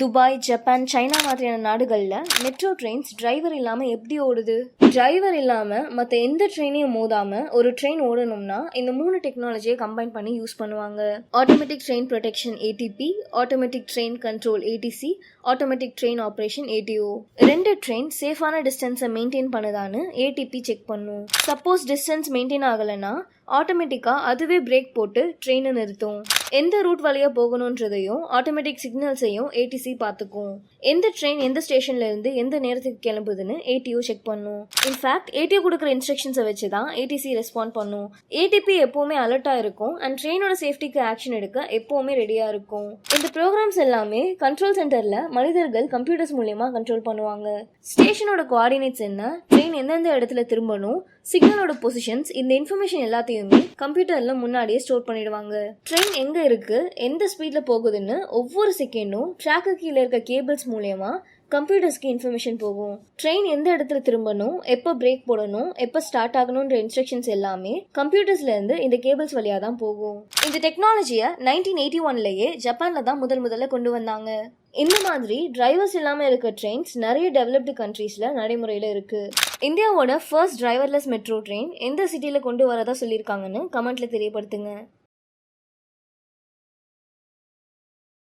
Dubai Japan China மாதிரியான நாடுகளில் metro trains driver இல்லாமல் எப்படி ஓடுது? டிரைவர் இல்லாமல் மற்ற எந்த ட்ரெயினையும் மோதாமல் ஒரு ட்ரெயின் ஓடணும்னா இந்த மூணு டெக்னாலஜியை கம்பைன் பண்ணி யூஸ் பண்ணுவாங்க. Automatic train protection ATP automatic train control ATC automatic train operation ATO ரெண்டு ட்ரெயின் சேஃபான டிஸ்டன்ஸை மெயின்டைன் பண்ணுதான்னு ஏடிபி செக் பண்ணும். சப்போஸ் டிஸ்டன்ஸ் மெயின்டைன் ஆகலைன்னா ஆட்டோமேட்டிக்காக அதுவே பிரேக் போட்டு ட்ரெயினை நிறுத்தும். எந்த ரூட் வழியாக போகணுன்றதையும் ஆட்டோமேட்டிக் சிக்னல்ஸையும் ஏடிசி பார்த்துக்கும். எந்த ட்ரெயின் எந்த ஸ்டேஷன்லேருந்து எந்த நேரத்துக்கு கிளம்புதுன்னு ஏடிஓ செக் பண்ணும். இன்ஃபேக்ட் ஏடிஓ கொடுக்குற இன்ஸ்ட்ரக்ஷன்ஸை வச்சு தான் ஏடிசி ரெஸ்பாண்ட் பண்ணும். ஏடிபி எப்போவுமே அலர்ட்டாக இருக்கும். அண்ட் ட்ரெயினோட சேஃப்டிக்கு ஆக்ஷன் எடுக்க எப்போவுமே ரெடியாக இருக்கும். இந்த ப்ரோக்ராம்ஸ் எல்லாமே கண்ட்ரோல் சென்டரில் மனிதர்கள் கம்ப்யூட்டர்ஸ் மூலியமாக கண்ட்ரோல் பண்ணுவாங்க. ஸ்டேஷனோட கோஆர்டினேட்ஸ் என்ன? ட்ரெயின் எந்தெந்த இடத்துல திரும்பணும்? சிக்னலோட பொசிஷன்ஸ் இந்த இன்ஃபர்மேஷன் எல்லாத்தையுமே கம்ப்யூட்டரில் முன்னாடியே ஸ்டோர் பண்ணிடுவாங்க. ட்ரெயின் எங்கே இருக்குது எந்த ஸ்பீடில் போகுதுன்னு ஒவ்வொரு செகண்டும் ட்ராக்கு கீழே இருக்க கேபிள்ஸ் மூலயமா கம்ப்யூட்டர்ஸ்க்கு இன்ஃபர்மேஷன் போகும். ட்ரெயின் எந்த இடத்துல திரும்பணும் எப்போ பிரேக் போடணும் எப்போ ஸ்டார்ட் ஆகணுன்ற இன்ஸ்ட்ரக்ஷன்ஸ் எல்லாமே கம்ப்யூட்டர்ஸ்லேருந்து இந்த கேபிள்ஸ் வழியாக தான் போகும். இந்த டெக்னாலஜியை நைன்டீன் எயிட்டி ஒன்லேயே ஜப்பானில் தான் முதல் முதல்ல கொண்டு வந்தாங்க. இந்த மாதிரி டிரைவர்ஸ் இல்லாமல் இருக்க ட்ரெயின்ஸ் நிறைய டெவலப்டு கண்ட்ரீஸில் நடைமுறையில் இருக்குது இந்தியாவோட ஃபர்ஸ்ட் டிரைவர்லெஸ் மெட்ரோ ட்ரெயின் எந்த சிட்டியில் கொண்டு வரதா சொல்லியிருக்காங்கன்னு கமெண்ட்டில் தெரியப்படுத்துங்க.